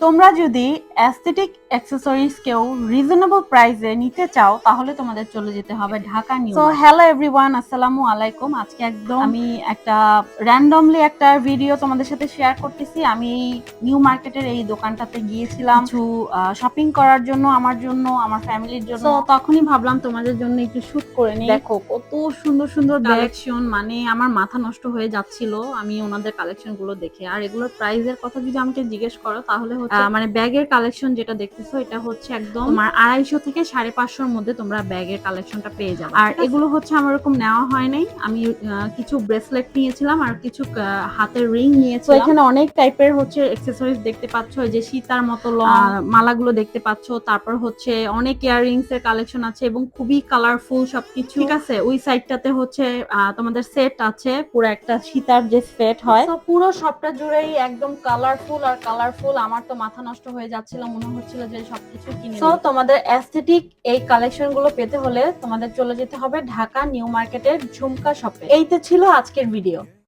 তোমরা যদি aesthetic accessories কেউ রিজনেবল প্রাইসে নিতে চাও তাহলে তোমাদের চলে যেতে হবে Dhaka new so hello everyone আসসালামু আলাইকুম। আজকে একদম আমি একটা র্যান্ডমলি একটা ভিডিও তোমাদের সাথে শেয়ার করতেছি। আমি এই নিউ মার্কেটের এই দোকানটাতে গিয়েছিলাম কিছু শপিং করার জন্য আমার জন্য আমার ফ্যামিলির জন্য। তো তখনই ভাবলাম তোমাদের জন্য একটু শুট করে নিই। দেখো কত সুন্দর সুন্দর কালেকশন মানে আমার মাথা নষ্ট হয়ে যাচ্ছিল আমি ওনাদের কালেকশনগুলো দেখে। আর এগুলোর প্রাইসের কথা যদি আমাকে জিজ্ঞেস করো তাহলে হচ্ছে মানে ব্যাগের কালেকশন যেটা দেখতেছো এটা হচ্ছে একদম তোমার আড়াইশো থেকে সাড়ে পাঁচশোর মধ্যে তোমরা ব্যাগের কালেকশনটা পেয়ে যাবে। আর এগুলো হচ্ছে আমার এরকম নেওয়া হয় নাই। আমি কিছু ব্রেসলেট নিয়েছিলাম আর কিছু হাতের রিং নিয়েছিলাম। এখানে অনেক টাইপের হচ্ছে অ্যাক্সেসরিজ দেখতে পাচ্ছ যে সীতার মতো মালাগুলো দেখতে পাচ্ছ তারপর হচ্ছে অনেক ইয়াররিংস এর কালেকশন আছে এবং খুবই কালারফুল সবকিছু। ঠিক আছে ওই সাইডটাতে হচ্ছে আহ, তোমাদের সেট আছে পুরো একটা সীতার যে সেট হয়। তো পুরো সবটা জুড়েই একদম কালারফুল আর কালারফুল আমার তো মাথা নষ্ট হয়ে যাচ্ছিল মনে হচ্ছিল যে সবকিছু কিনে সো তোমাদের অ্যাস্থেটিক এই কালেকশনগুলো পেতে হলে তোমাদের চলে যেতে হবে ঢাকা নিউ মার্কেটের ঝুমকা শপে এইতে ছিল আজকের ভিডিও